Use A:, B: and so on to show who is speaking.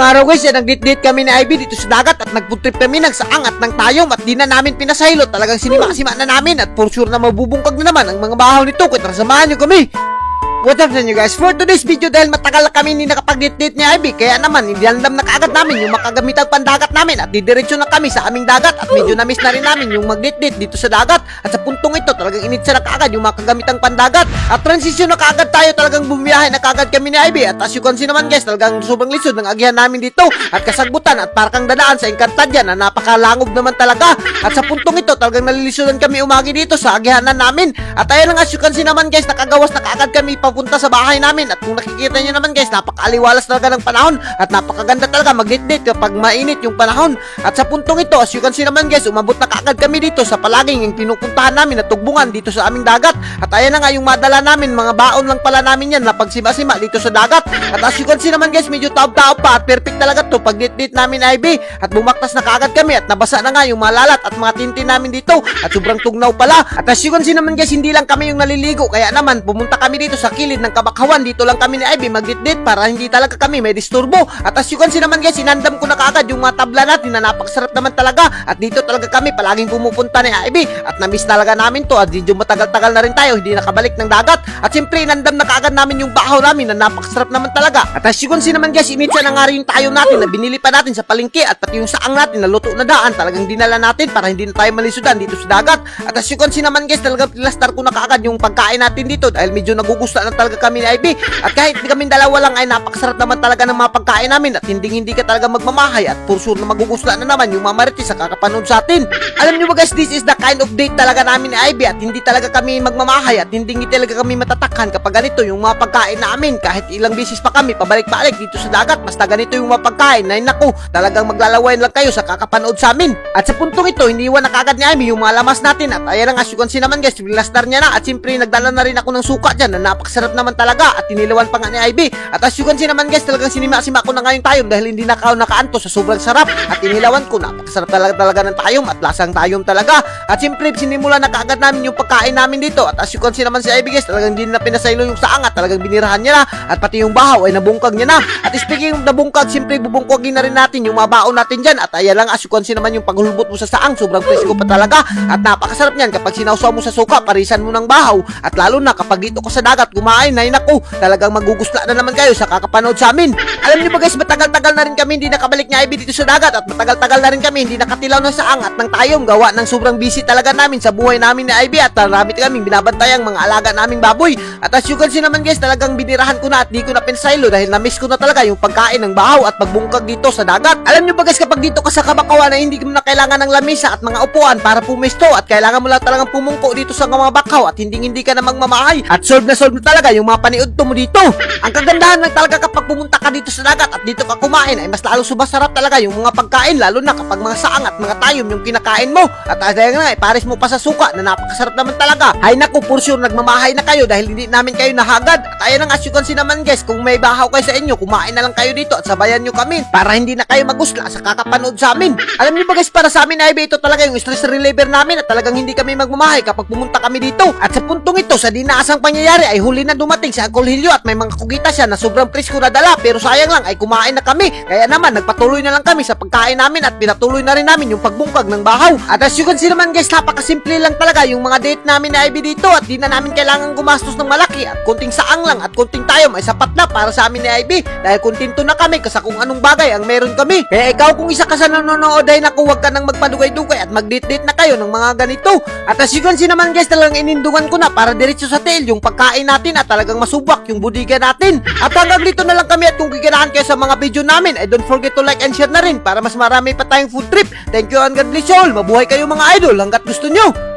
A: Isang araw guys, yan, nag-date-date kami ni Ivy dito sa dagat at nagpuntrip kami ng saang at ng tayom at di na namin pinasahilo. Talagang sinima-sima na namin at for sure na mabubungkag na naman ang mga bahaw nito. Kaya tara, samahan nyo kami. What up sa inyo guys? For today's video dahil matagal na kami hindi nakapag-date-date ni Ivy kaya naman alam na kaagad namin yung makagamitang pandagat namin at didiretso na kami sa aming dagat at medyo na-miss na rin namin yung mag-date-date dito sa dagat at sa puntong ito talagang initsa na kaagad yung makagamitang pandagat at transition na kaagad tayo talagang bumiyahe na kaagad kami ni Ivy at as you can see naman guys talagang sobrang lisod ng agihan namin dito at kasagbutan at parang dadaan sa Encantadia na napakalangob naman talaga at sa puntong ito talagang nalilisudan kami umagi dito sa agihanan namin at ayun lang as you can see naman guys nakagawas na kaagad kami papunta sa bahay namin. At kung nakikita nyo naman guys napakaaliwalas talaga ng panahon. At napakaganda talaga mag-date kapag mainit yung panahon. At sa puntong ito as you can see naman guys umabot na kaagad kami dito sa palaging yung pinupuntahan namin na tugbungan dito sa aming dagat. At ayan na nga yung madala namin mga baon lang pala namin yan na pagsima-sima dito sa dagat. At as you can see naman guys medyo taob-taob pa at perfect talaga to pag date namin Ivy at bumaktas na kaagad kami at nabasa na nga yung malalat at mga tintin namin dito. At sobrang tugnaw pala. At as you can see naman guys hindi lang kami yung naliligo. Kaya naman pumunta kami dito sa kilid ng kabakhawan dito lang kami ni Ivy mag-date para hindi talaga kami may disturbo. At as you can see naman guys inandam ko na kaagad yung mga tabla natin na napakasarap naman talaga. At dito talaga kami palaging pumupunta ni Ivy. At na-miss talaga namin to. At medyo matagal-tagal na rin tayo hindi nakabalik ng dagat. At siyempre inandam na kaagad namin yung bahaw namin na napakasarap naman talaga. At as you can see naman guys initsa na nga rin yung tayo natin na binili pa natin sa palengke at pati yung saang natin na luto na daan. Talagang dinala natin para hindi na tayo malisudan dito sa dagat. At as you can see naman guys talagang pilastar ko na kaagad yung pagkain natin dito dahil medyo nagugustuhan na talaga kami ni Ivy at kahit di kami dalawa lang ay napakasarap naman talaga ng mga pagkain namin. At hindi hindi ka talaga magmamahay. At for sure na magugustuhan na naman yung mga marites sa kakapanood sa atin. Alam niyo ba guys this is the kind of date talaga namin ni Ivy at hindi talaga kami magmamahay. At hindi, hindi talaga kami matatakhan kapag ganito yung mga pagkain namin. Kahit ilang beses pa kami pabalik-balik dito sa dagat. Basta ganito yung mga pagkain na naku talagang maglalawayan lang kayo sa kakapanood sa amin. At sa puntong ito hindi iwan na kagad ni Ivy yung mga lamas natin. At ayan nga as you can see naman guys bilastar niya na. At siyempre nagdala na rin ako ng suka dyan na napakasarap naman talaga at tinilawan pa nga ni Ivy at as you can see naman guys talagang sinima-sima ko na ngayong tayom dahil hindi na ako nakaanto sa sobrang sarap. At tinilawan ko napakasarap talaga talaga ng tayom at lasang tayom talaga. At siyempre sinimula na kaagad namin yung pagkain namin dito. At as you can see naman si Ivy guys talagang hindi na pinasaylo yung saang at talagang binirahan niya na. At pati yung bahaw ay nabungkag niya na. At speaking of nabungkag siyempre bubungkagin na rin natin yung mga baon natin dyan. At ayan lang as you can see naman yung paghulbot mo sa saang sobrang presko pa talaga. At napakasarap niyan kapag sinawsaw mo sa suka parisan mo ng bahaw. At lalo na kapag dito ka sa dagat kumain. Ay naku talagang magugusla na naman kayo sa kakapanood sa amin. Alam niyo ba guys matagal-tagal na rin kami hindi nakabalik ni Ivy dito sa dagat at matagal-tagal na rin kami hindi nakatilaw ng saang at ng tayong gawa ng sobrang busy talaga namin sa buhay namin ni Ivy at marami kaming binabantayang mga alaga naming baboy. At as you can see naman guys talagang binirahan ko na at di ko na pinsaylo dahil na-miss ko na talaga yung pagkain ng bahaw at pagbungkag dito sa dagat. Alam niyo ba guys kapag dito ka sa kabakawan na hindi mo na kailangan ng lamisa at mga upuan para pumesto at kailangan mo lang talagang pumungko dito sa mga bakaw at hindi hindi ka na magmamahay at solve na solve na talaga yung mga paniud mo dito. Ang kagandahan lang talaga kapag pumunta ka dito sa dagat at dito ka kumain ay mas lalo sumasarap talaga yung mga pagkain lalo na kapag mga saang at mga tayom yung kinakain mo. At ayan nga ipares mo pa sa suka na napakasarap naman talaga. Ay naku for sure nagmamahay na kayo dahil hindi namin kayo nahagad. At ayan nga as you can see naman guys. Kung may bahaw kayo sa inyo kumain na lang kayo dito at sabayan nyo kami para hindi na kayo magusla sa kakapanood sa amin. Alam niyo ba guys para sa amin ay ito talaga yung stress reliever namin at talagang hindi kami magmamahay kapag pumunta kami dito. At sa puntong ito sa dinaasang pangyayari ay huli na dumating si Uncle Hilyo at may mga kugita siya na sobrang presko na dala. Pero sayang lang ay kumain na kami. Kaya naman nagpatuloy na lang kami sa pagkain namin at pinatuloy na rin namin yung pagbungkag ng bahaw. At as you can see naman guys napakasimple lang talaga yung mga date namin na Ivy dito at di na namin kailangan gumastos ng malaki. At kunting saang lang at kunting tayom ay sapat na para sa amin ni Ivy. Dahil kontento na kami kasi kung anong bagay ang meron kami. Kaya ikaw kung isa ka sa nanonood ay naku huwag ka nang magpadugay-dugay at mag-date-date na kayo ng mga ganito. At as you can see naman guys talagang inindungan ko na para diretso sa tail yung pagkain natin at talagang masubak yung budiga natin. At hanggang dito na lang kami at kung giganahan kayo sa mga video namin ay don't forget to like and share na rin para mas marami pa tayong food trip. Thank you and God bless you all. Mabuhay kayo mga idol. Hanggat gusto nyo